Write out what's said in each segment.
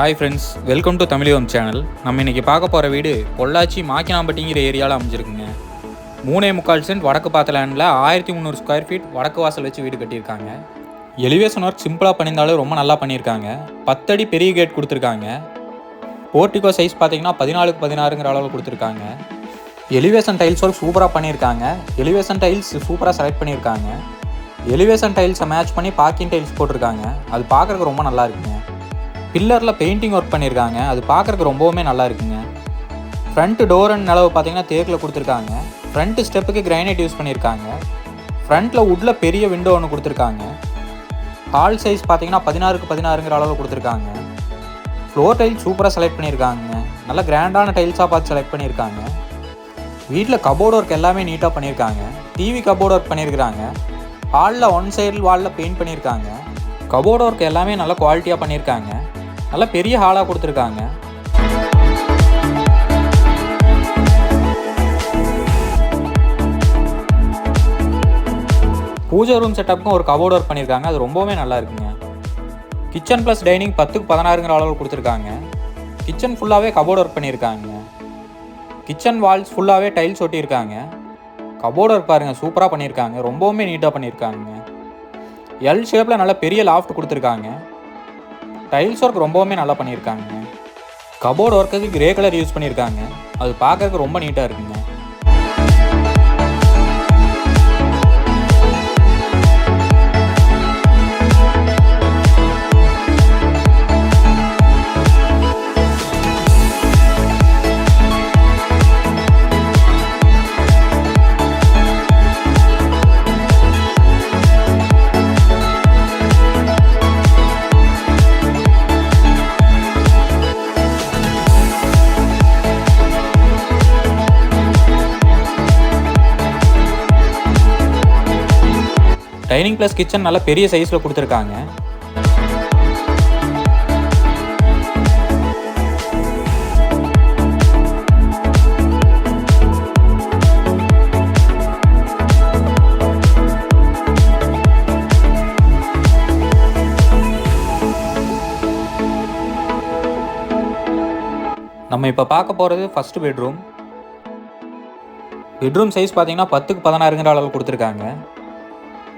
Hi friends welcome to தமிழிவம் channel நம்ம இன்றைக்கி பார்க்க போகிற வீடு பொள்ளாச்சி மாக்கினாம்பட்டிங்கிற ஏரியாவில் அமைஞ்சிருக்குங்க. மூணே முக்கால் சென்ட் வடக்கு பாத்தலேண்டில் ஆயிரத்தி முந்நூறு ஸ்கொயர் ஃபீட் வடக்கு வாசல் வச்சு வீடு கட்டியிருக்காங்க. எலிவேஷன் ஒர்க் சிம்பிளாக பண்ணியிருந்தாலும் ரொம்ப நல்லா பண்ணியிருக்காங்க. பத்தடி பெரிய கேட் கொடுத்துருக்காங்க. போர்ட்டிகோ சைஸ் பார்த்தீங்கன்னா பதினாலுக்கு பதினாறுங்கிற அளவில் கொடுத்துருக்காங்க. எலிவேஷன் டைல்ஸ் ஒர்க் சூப்பராக பண்ணியிருக்காங்க. எலிவேஷன் டைல்ஸ் சூப்பராக செலக்ட் பண்ணியிருக்காங்க. எலிவேஷன் டைல்ஸை மேட்ச் பண்ணி பார்க்கிங் டைல்ஸ் போட்டிருக்காங்க. அது பார்க்குறதுக்கு ரொம்ப நல்லா இருக்குங்க. பில்லரில் பெயிண்டிங் ஒர்க் பண்ணியிருக்காங்க அது பார்க்குறக்கு ரொம்பவுமே நல்லா இருக்குங்க. ஃப்ரண்ட் டோர் அண்ட் நிலவு பார்த்தீங்கன்னா தேக்கில் கொடுத்துருக்காங்க. ஃப்ரண்ட் ஸ்டெப்புக்கு கிரைனைட் யூஸ் பண்ணியிருக்காங்க ஃப்ரண்ட்டில் உட்டில் பெரிய விண்டோ ஒன்று கொடுத்துருக்காங்க. ஹால் சைஸ் பார்த்தீங்கன்னா பதினாறுக்கு பதினாறுங்கிற அளவில் கொடுத்துருக்காங்க. ஃப்ளோர் டைல்ஸ் சூப்பராக செலக்ட் பண்ணியிருக்காங்க நல்ல கிராண்டான டைல்ஸாக பார்த்து செலக்ட் பண்ணியிருக்காங்க வீட்டில் கபோர்டு ஒர்க் எல்லாமே நீட்டாக பண்ணியிருக்காங்க டிவி கபோர்டு ஒர்க் பண்ணியிருக்காங்க ஹாலில் ஒன் சைடு வாலில் பெயிண்ட் பண்ணியிருக்காங்க கபோர்டு ஒர்க் எல்லாமே நல்ல குவாலிட்டியாக பண்ணியிருக்காங்க நல்ல பெரிய ஹாலாக கொடுத்துருக்காங்க. பூஜை ரூம் செட்டப்புக்கும் ஒரு கபோர்ட் ஒர்க் பண்ணியிருக்காங்க. அது ரொம்பவே நல்லா இருக்குங்க. கிச்சன் ப்ளஸ் டைனிங் பத்துக்கு பதினாறுங்கிற அளவு கொடுத்துருக்காங்க. கிச்சன் ஃபுல்லாகவே கபோர்ட் ஒர்க் பண்ணியிருக்காங்க. கிச்சன் வால்ஸ் ஃபுல்லாகவே டைல்ஸ் ஒட்டியிருக்காங்க. கபோர்ட் ஒர்க் பாருங்கள் சூப்பராக பண்ணியிருக்காங்க. ரொம்பவுமே நீட்டாக பண்ணியிருக்காங்க. எல் ஷேப்பில் நல்ல பெரிய லாஃப்ட் கொடுத்துருக்காங்க. டைல்ஸ் ஒர்க் ரொம்பவுமே நல்லா பண்ணியிருக்காங்க. கபோர்டு ஒர்க்குக்கு கிரே கலர் யூஸ் பண்ணியிருக்காங்க. அது பார்க்கறதுக்கு ரொம்ப நீட்டாக இருக்குங்க. டைனிங் ப்ளஸ் கிச்சன் நல்ல பெரிய சைஸில் கொடுத்துருக்காங்க. நம்ம இப்போ பார்க்க போகிறது ஃபஸ்ட்டு பெட்ரூம் பெட்ரூம் சைஸ் பார்த்தீங்கன்னா பத்துக்கு பதினாறுங்கிற அளவு கொடுத்துருக்காங்க.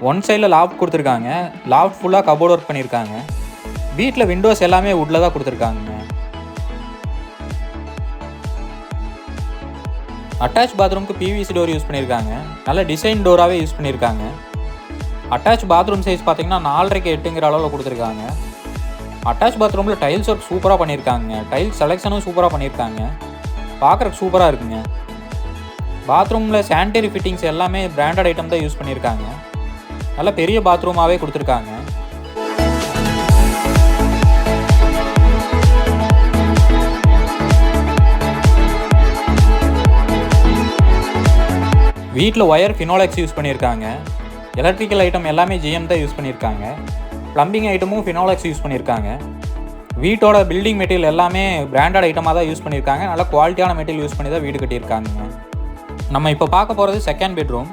ஒன் சைடில் லாஃப்ட் கொடுத்துருக்காங்க. லாஃப்ட் ஃபுல்லாக கபோர்ட் ஒர்க் பண்ணியிருக்காங்க. வீட்டில் விண்டோஸ் எல்லாமே உட்டில் தான் கொடுத்துருக்காங்க. அட்டாச் பாத்ரூம்க்கு பிவிசி டோர் யூஸ் பண்ணியிருக்காங்க. நல்ல டிசைன் டோராகவே யூஸ் பண்ணியிருக்காங்க. அட்டாச் பாத்ரூம் சைஸ் பார்த்தீங்கன்னா நாலரைக்கு எட்டுங்கிற அளவில் கொடுத்துருக்காங்க. அட்டாச் பாத்ரூமில் டைல்ஸ் ஒர்க் சூப்பராக பண்ணியிருக்காங்க. டைல்ஸ் செலெக்ஷனும் சூப்பராக பண்ணியிருக்காங்க. பார்க்குறக்கு சூப்பராக இருக்குங்க. பாத்ரூமில் சானிடரி ஃபிட்டிங்ஸ் எல்லாமே பிராண்டட் ஐட்டம் தான் யூஸ் பண்ணியிருக்காங்க. நல்ல பெரிய பாத்ரூமாகவே கொடுத்துருக்காங்க. வீட்டில் ஒயர் ஃபினோலெக்ஸ் யூஸ் பண்ணியிருக்காங்க எலக்ட்ரிக்கல் ஐட்டம் எல்லாமே ஜிஎம் தான் யூஸ் பண்ணியிருக்காங்க ப்ளம்பிங் ஐட்டமும் ஃபினோலெக்ஸ் யூஸ் பண்ணியிருக்காங்க வீட்டோட பில்டிங் மெட்டீரியல் எல்லாமே பிராண்டட் ஐட்டமாக தான் யூஸ் பண்ணியிருக்காங்க நல்ல குவாலிட்டியான மெட்டீரியல் யூஸ் பண்ணி தான் வீடு கட்டியிருக்காங்க. நம்ம இப்போ பார்க்க போகிறது second bedroom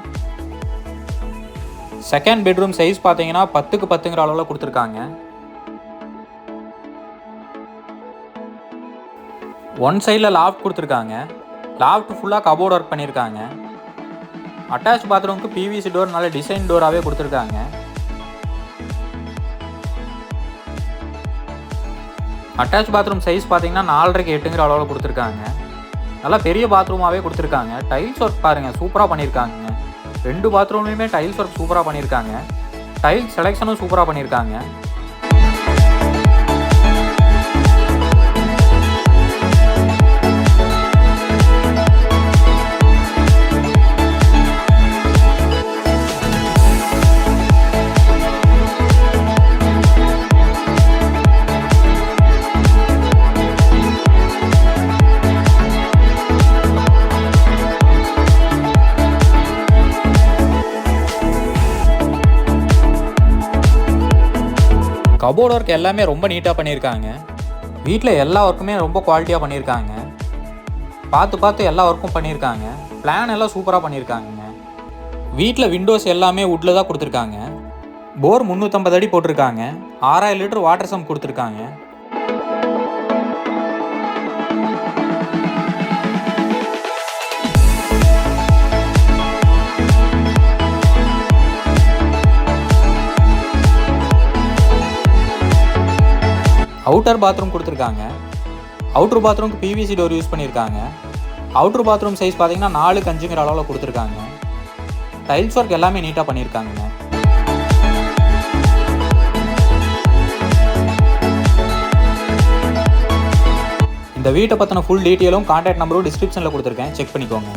second bedroom size பார்த்தீங்கன்னா பத்துக்கு பத்துங்கிற அளவில் கொடுத்துருக்காங்க. ஒன் சைடில் லாஃப்ட் கொடுத்துருக்காங்க. லாஃப்ட் ஃபுல்லாக கபோர்ட் ஒர்க் பண்ணியிருக்காங்க. அட்டாச் பாத்ரூமுக்கு பிவிசி டோர் நல்ல டிசைன் டோராகவே கொடுத்துருக்காங்க. அட்டாச் பாத்ரூம் சைஸ் பார்த்தீங்கன்னா நாலரைக்கு எட்டுங்கிற அளவில் கொடுத்துருக்காங்க. நல்லா பெரிய பாத்ரூமாகவே கொடுத்துருக்காங்க. டைல்ஸ் ஒர்க் பாருங்கள் சூப்பராக பண்ணியிருக்காங்க. ரெண்டு பாத்ரூம்லையுமே டைல்ஸ் ஒர்க் சூப்பராக பண்ணியிருக்காங்க டைல்ஸ் செலெக்ஷனும் சூப்பராக பண்ணியிருக்காங்க கபோர்டு ஒர்க் எல்லாமே ரொம்ப நீட்டாக பண்ணியிருக்காங்க. வீட்டில் எல்லா ஒர்க்குமே ரொம்ப குவாலிட்டியாக பண்ணியிருக்காங்க. பார்த்து பார்த்து எல்லா ஒர்க்கும் பண்ணியிருக்காங்க. பிளான் எல்லாம் சூப்பராக பண்ணியிருக்காங்க வீட்டில் விண்டோஸ் எல்லாமே உட்டில் தான் கொடுத்துருக்காங்க. போர் முந்நூற்றம்பது அடி போட்டிருக்காங்க. ஆறாயிரம் லிட்டர் வாட்டர் சம் கொடுத்துருக்காங்க. அவுட்டர் பாத்ரூம் கொடுத்துருக்காங்க. அவுட்ரு பாத்ரூம்க்கு பிவிசி டோர் யூஸ் பண்ணியிருக்காங்க. அவுட்ரு பாத்ரூம் சைஸ் பார்த்தீங்கன்னா நாலு கஞ்சுங்கிற அளவில் கொடுத்துருக்காங்க. டைல்ஸ் ஒர்க் எல்லாமே நீட்டாக பண்ணியிருக்காங்க. இந்த வீட்டை பற்றின ஃபுல் டீட்டெயிலும் கான்டாக்ட் நம்பரும் டிஸ்கிரிப்ஷனில் கொடுத்துருக்கேன். செக் பண்ணிக்கோங்க.